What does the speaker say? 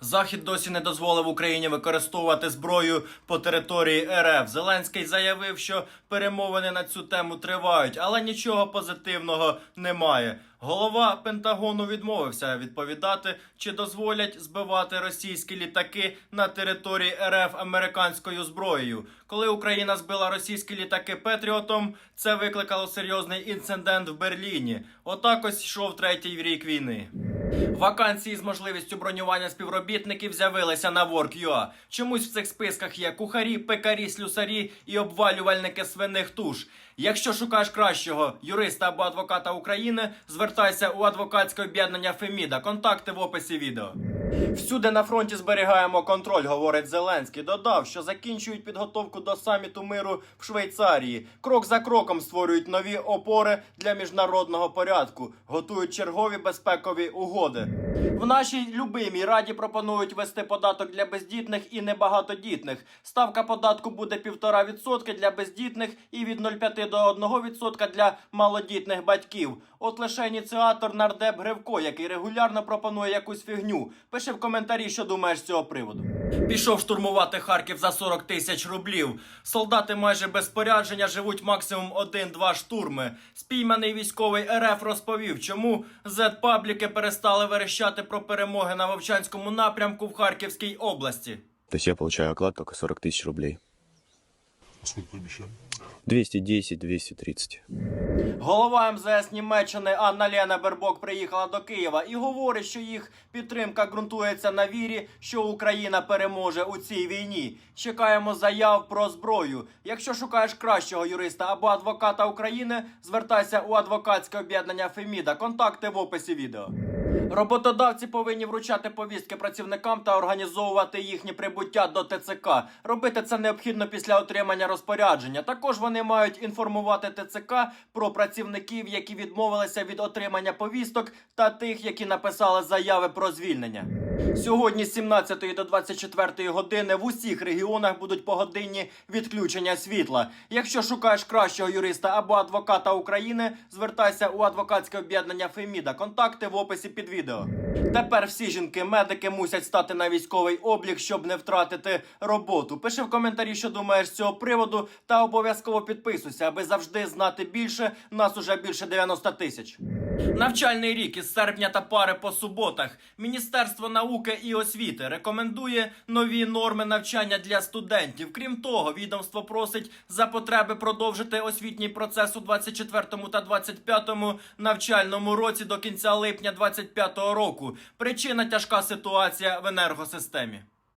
Захід досі не дозволив Україні використовувати зброю по території РФ. Зеленський заявив, що перемовини на цю тему тривають, але нічого позитивного немає. Голова Пентагону відмовився відповідати, чи дозволять збивати російські літаки на території РФ американською зброєю. Коли Україна збила російські літаки Петріотом, це викликало серйозний інцидент в Берліні. Отак ось йшов третій рік війни. Вакансії з можливістю бронювання співробітників з'явилися на Work.ua. Чомусь в цих списках є кухарі, пекарі, слюсарі і обвалювальники свиних туш. Якщо шукаєш кращого юриста або адвоката України, звертайся у адвокатське об'єднання Феміда. Контакти в описі відео. Всюди на фронті зберігаємо контроль, говорить Зеленський. Додав, що закінчують підготовку до саміту миру в Швейцарії. Крок за кроком створюють нові опори для міжнародного порядку, готують чергові безпекові угоди. В нашій любимій раді пропонують вести податок для бездітних і небагатодітних. Ставка податку буде 1,5% для бездітних і від 0,5 до 1% для малодітних батьків. От лише ініціатор нардеп Гривко, який регулярно пропонує якусь фігню. Пиши в коментарі, що думаєш з цього приводу. Пішов штурмувати Харків за 40 тисяч рублів. Солдати майже без спорядження живуть максимум один-два штурми. Спійманий військовий РФ розповів, чому зет-пабліки перестали верещати про перемоги на Вовчанському напрямку в Харківській області. То есть я получаю оклад только 40 тысяч рублей. Сколько обещали? 210-230. Голова МЗС Німеччини Анна Лена Бербок приїхала до Києва і говорить, що їх підтримка ґрунтується на вірі, що Україна переможе у цій війні. Чекаємо заяв про зброю. Якщо шукаєш кращого юриста або адвоката України, звертайся у адвокатське об'єднання Феміда. Контакти в описі відео. Роботодавці повинні вручати повістки працівникам та організовувати їхнє прибуття до ТЦК. Робити це необхідно після отримання розпорядження. Також вони мають інформувати ТЦК про працівників, які відмовилися від отримання повісток, та тих, які написали заяви про звільнення. Сьогодні з 17 до 24 години в усіх регіонах будуть погодинні відключення світла. Якщо шукаєш кращого юриста або адвоката України, звертайся у адвокатське об'єднання Феміда. Контакти в описі під відео. Тепер всі жінки-медики мусять стати на військовий облік, щоб не втратити роботу. Пиши в коментарі, що думаєш з цього приводу, та обов'язково підписуйся, аби завжди знати більше. Нас уже більше 90 тисяч. Навчальний рік із серпня та пари по суботах. Міністерство науки і освіти рекомендує нові норми навчання для студентів. Крім того, відомство просить за потреби продовжити освітній процес у 24 та 25 навчальному році до кінця липня 25 року. Причина тяжка ситуація в енергосистемі.